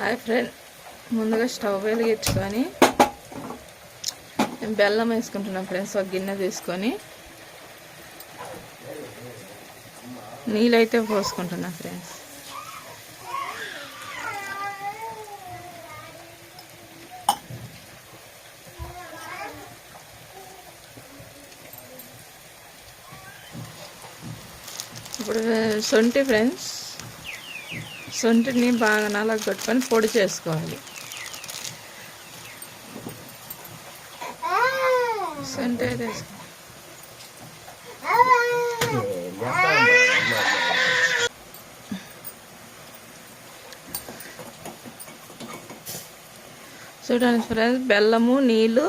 Hi friend. ముందుగా stove వెలిగించుకొని నేను బెల్లం వేసుకుంటున్నాం ఫ్రెండ్స్ ఒక గిన్నె తీసుకొని. నీళ్ళైతే పోసుకుంటున్నా ఫ్రెండ్స్. ఇప్పుడు సొంటి ఫ్రెండ్స్. సొంటిని బాగా నలగ కొట్టుకొని పొడి చేసుకోవాలి. సొంటి వేసుకో- చూడండి ఫ్రెండ్స్ బెల్లము నీళ్ళు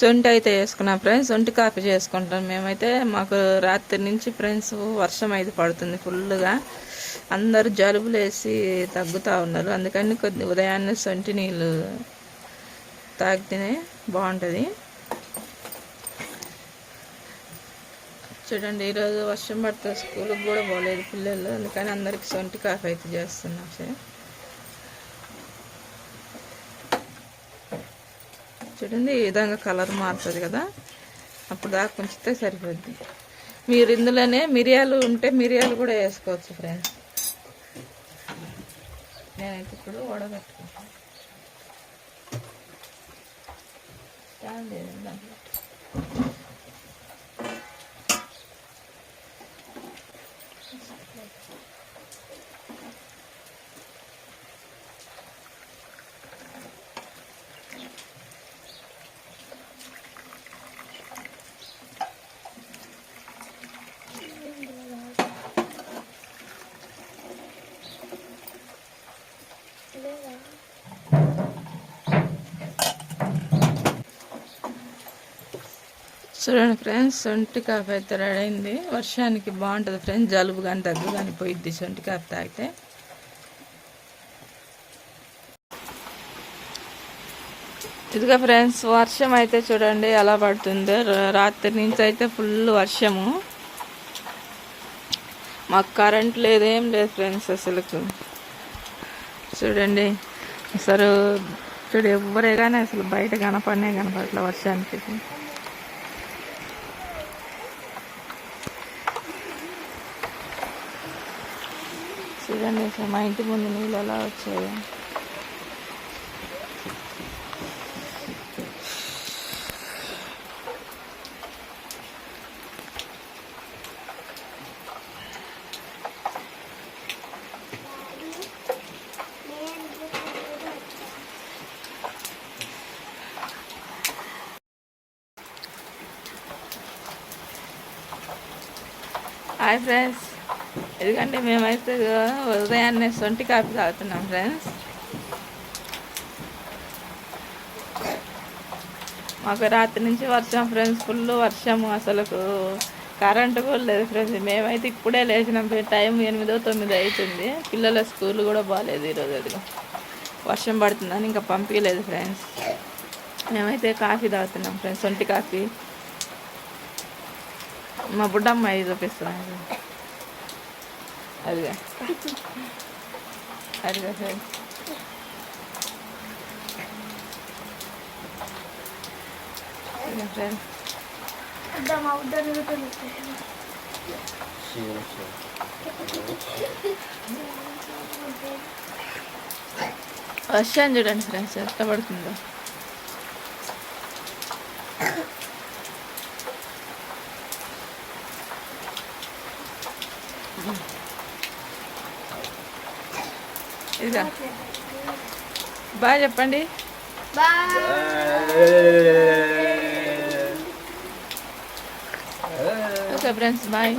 సొంటి అయితే వేసుకున్నాం ఫ్రెండ్స్ సొంటి కాఫీ చేసుకుంటాం. మేమైతే మాకు రాత్రి నుంచి ఫ్రెండ్స్ వర్షం అయితే పడుతుంది ఫుల్గా అందరూ జలుబులు వేసి తగ్గుతూ ఉన్నారు. అందుకని కొద్ది ఉదయాన్నే సొంటి నీళ్ళు తాగితేనే బాగుంటుంది. చూడండి ఈరోజు వర్షం పడితే స్కూల్కి కూడా పోలేదు పిల్లలు. అందుకని అందరికి సొంటి కాఫీ అయితే చేస్తున్నాం సరే. చూడండి ఈ విధంగా కలర్ మారుతుంది కదా. అప్పుడు దాకా ఉంచితే సరిపోద్ది. మీరు ఇందులోనే మిరియాలు ఉంటే మిరియాలు కూడా వేసుకోవచ్చు ఫ్రెండ్స్ నేనైతే ఇప్పుడు వడగట్టుకుంటాను స్టాండ్ ఏదండి దాంట్లో. చూడండి ఫ్రెండ్స్ సొంటి కాఫీ అయితే రెడీ అయింది. వర్షానికి బాగుంటుంది ఫ్రెండ్స్ జలుబు కానీ దగ్గు కానీ పోయిద్ది సొంటి కాఫీ తాగితే. ఇదిగా ఫ్రెండ్స్ వర్షం అయితే చూడండి ఎలా పడుతుందో. రాత్రి నుంచి అయితే ఫుల్ వర్షము. మాకు కరెంట్ లేదేం లేదు ఫ్రెండ్స్ అసలు చూడండి అసలు చూడు ఎవరే కానీ అసలు బయట కనపడనే కనపడట్లే వర్షానికి. చూడండి అసలు మా ఇంటి ముందు నీళ్ళు ఎలా వచ్చాయో హాయ్ ఫ్రెండ్స్ ఎందుకంటే మేమైతే ఉదయాన్నే సొంటి కాఫీ తాగుతున్నాం ఫ్రెండ్స్. మాకు రాత్రి నుంచి వర్షం ఫ్రెండ్స్ ఫుల్ వర్షము అసలుకు. కరెంటు కూడా లేదు ఫ్రెండ్స్. మేమైతే ఇప్పుడే లేచినాం టైం ఎనిమిదో తొమ్మిది అవుతుంది పిల్లల స్కూల్ కూడా బాగాలేదు ఈరోజు అదిగో. వర్షం పడుతుందని ఇంకా పంపించలేదు ఫ్రెండ్స్. మేమైతే కాఫీ తాగుతున్నాం ఫ్రెండ్స్ సొంటి కాఫీ. మా బుడ్డమ్మ ఇది చూపిస్తున్నాను అదిగా అదిగా ఫ్రెండ్స్ అదిగా ఫ్రెండ్స్ వర్షం చూడండి ఫ్రెండ్స్ ఎంత పడుతుందో ఇదిగా బాగా చెప్పండి. Okay friends bye.